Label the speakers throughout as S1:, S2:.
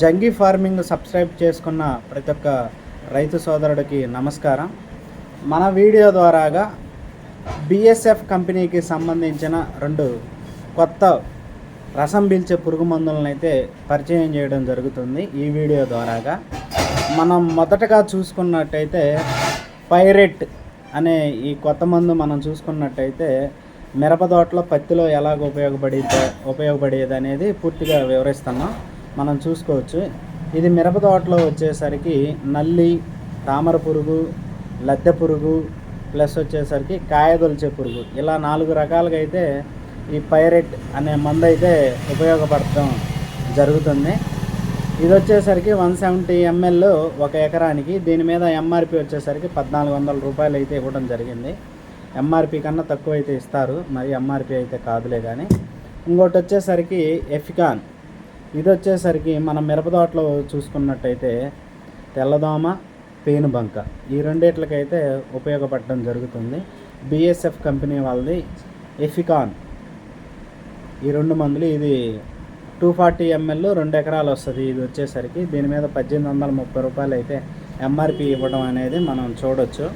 S1: జంగి farming subscribe చేసుకున్న ప్రతి ఒక్క రైతు సోదరుడికి నమస్కారం. మన వీడియో ద్వారాగా బిఎస్ఎఫ్ కంపెనీకి సంబంధించిన రెండు కొత్త రసం పీల్చే పురుగు మందులను అయితే పరిచయం చేయడం జరుగుతుంది ఈ వీడియో ద్వారాగా. మనం మొదటగా చూసుకున్నట్టయితే పైరెట్ అనే ఈ కొత్త మందు మనం చూసుకున్నట్టయితే మిరప తోటలో పత్తిలో ఎలాగ ఉపయోగపడితే ఉపయోగపడేది అనేది పూర్తిగా వివరిస్తున్నాం. మనం చూసుకోవచ్చు. ఇది మిరప తోటలో వచ్చేసరికి నల్లి తామర పురుగు లద్దె పురుగు ప్లస్ వచ్చేసరికి కాయదొలిచే పురుగు. ఇలా నాలుగు రకాలుగా అయితే ఈ పైరెట్ అనే మందు అయితే ఉపయోగపడటం జరుగుతుంది. ఇది వచ్చేసరికి వన్ సెవెంటీ ఎంఎల్ ఒక ఎకరానికి దీని మీద ఎంఆర్పి వచ్చేసరికి పద్నాలుగు వందల రూపాయలు అయితే ఇవ్వడం జరిగింది. ఎంఆర్పి కన్నా తక్కువ అయితే ఇస్తారు. మరి ఎంఆర్పి అయితే కాదులే కానీ ఇంకోటి వచ్చేసరికి ఎఫికాన్. ఇది వచ్చేసరికి మనం మిరపతోటలో చూసుకున్నట్టయితే తెల్లదోమ పేనుబంక ఈ రెండిట్లకైతే ఉపయోగపడడం జరుగుతుంది. బిఎస్ఎఫ్ కంపెనీ వాళ్ళది ఎఫికాన్. ఈ రెండు మందులు ఇది టూ ఫార్టీ ఎంఎల్ రెండు ఎకరాలు వస్తుంది. ఇది వచ్చేసరికి దీని మీద పద్దెనిమిది వందల ముప్పై రూపాయలు అయితే ఎంఆర్పి ఇవ్వడం అనేది మనం చూడొచ్చు.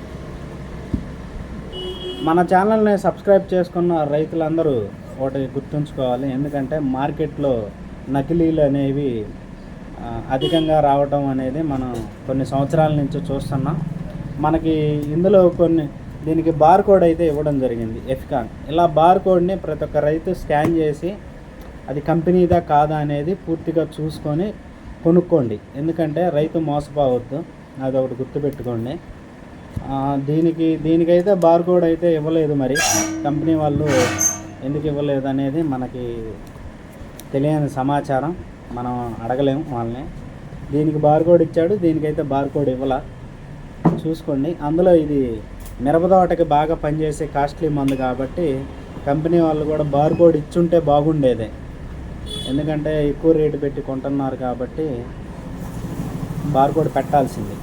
S1: మన ఛానల్ని సబ్స్క్రైబ్ చేసుకున్న రైతులందరూ ఒకటి గుర్తుంచుకోవాలి. ఎందుకంటే మార్కెట్లో నకిలీలు అనేవి అధికంగా రావటం అనేది మనం కొన్ని సంవత్సరాల నుంచి చూస్తున్నాం. మనకి ఇందులో కొన్ని దీనికి బార్ కోడ్ అయితే ఇవ్వడం జరిగింది ఎఫ్కాన్. ఇలా బార్ కోడ్ని ప్రతి ఒక్క రైతు స్కాన్ చేసి అది కంపెనీదా కాదా అనేది పూర్తిగా చూసుకొని కొనుక్కోండి. ఎందుకంటే రైతు మోసపోవద్దు అది ఒకటి గుర్తుపెట్టుకోండి. దీనికి దీనికైతే బార్ కోడ్ అయితే ఇవ్వలేదు మరి. కంపెనీ వాళ్ళు ఎందుకు ఇవ్వలేదు అనేది మనకి తెలియని సమాచారం మనం అడగలేము వాళ్ళని. దీనికి బార్కోడ్ ఇచ్చాడు దీనికైతే బార్కోడ్ ఇవ్వాల. చూసుకోండి. అందులో ఇది మిరపదోటకి బాగా పనిచేసే కాస్ట్లీ మందు కాబట్టి కంపెనీ వాళ్ళు కూడా బార్కోడ్ ఇచ్చుంటే బాగుండేదే. ఎందుకంటే ఎక్కువ రేటు పెట్టి కొంటున్నారు కాబట్టి బార్కోడ్ పెట్టాల్సింది.